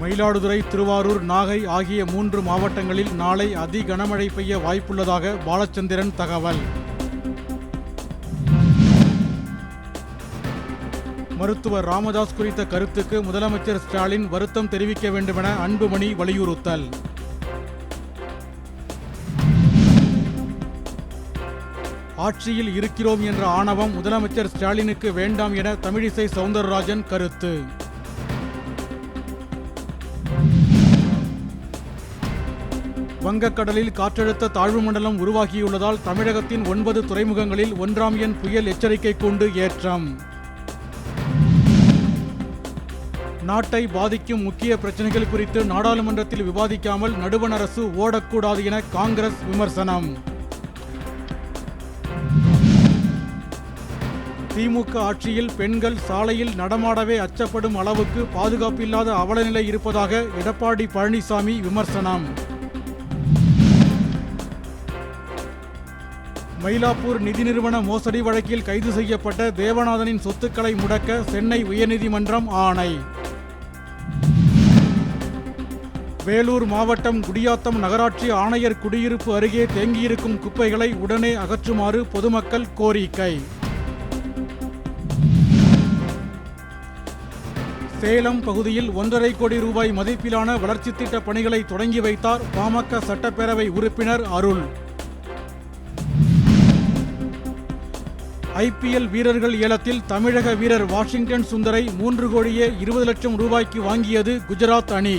மயிலாடுதுறை திருவாரூர் நாகை ஆகிய மூன்று மாவட்டங்களில் நாளை அதி கனமழை பெய்ய வாய்ப்புள்ளதாக பாலச்சந்திரன் தகவல். மருத்துவர் ராமதாஸ் குறித்த கருத்துக்கு முதலமைச்சர் ஸ்டாலின் வருத்தம் தெரிவிக்க வேண்டுமென அன்புமணி வலியுறுத்தல். ஆட்சியில் இருக்கிறோம் என்ற ஆணவம் முதலமைச்சர் ஸ்டாலினுக்கு வேண்டாம் என தமிழிசை சவுந்தரராஜன் கருத்து. வங்கக்கடலில் காற்றழுத்த தாழ்வு மண்டலம் உருவாகியுள்ளதால் தமிழகத்தின் ஒன்பது துறைமுகங்களில் ஒன்றாம் எண் புயல் எச்சரிக்கை கொண்டு ஏற்றம். நாட்டை பாதிக்கும் முக்கிய பிரச்சனைகள் குறித்து நாடாளுமன்றத்தில் விவாதிக்காமல் நடுவண் அரசு ஓடக்கூடாது என காங்கிரஸ் விமர்சனம். திமுக ஆட்சியில் பெண்கள் சாலையில் நடமாடவே அச்சப்படும் அளவுக்கு பாதுகாப்பில்லாத அவலநிலை இருப்பதாக எடப்பாடி பழனிசாமி விமர்சனம். மயிலாப்பூர் நிதி நிறுவன மோசடி வழக்கில் கைது செய்யப்பட்ட தேவநாதனின் சொத்துக்களை முடக்க சென்னை உயர்நீதிமன்றம் ஆணை. வேலூர் மாவட்டம் குடியாத்தம் நகராட்சி ஆணையர் குடியிருப்பு அருகே தேங்கியிருக்கும் குப்பைகளை உடனே அகற்றுமாறு பொதுமக்கள் கோரிக்கை. சேலம் பகுதியில் ஒன்றரை கோடி ரூபாய் மதிப்பிலான வளர்ச்சித் திட்ட பணிகளை தொடங்கி வைத்தார் பாமக சட்டப்பேரவை உறுப்பினர் அருள். ஐபிஎல் வீரர்கள் ஏலத்தில் தமிழக வீரர் வாஷிங்டன் சுந்தரை மூன்று கோடியே இருபது லட்சம் ரூபாய்க்கு வாங்கியது குஜராத் அணி.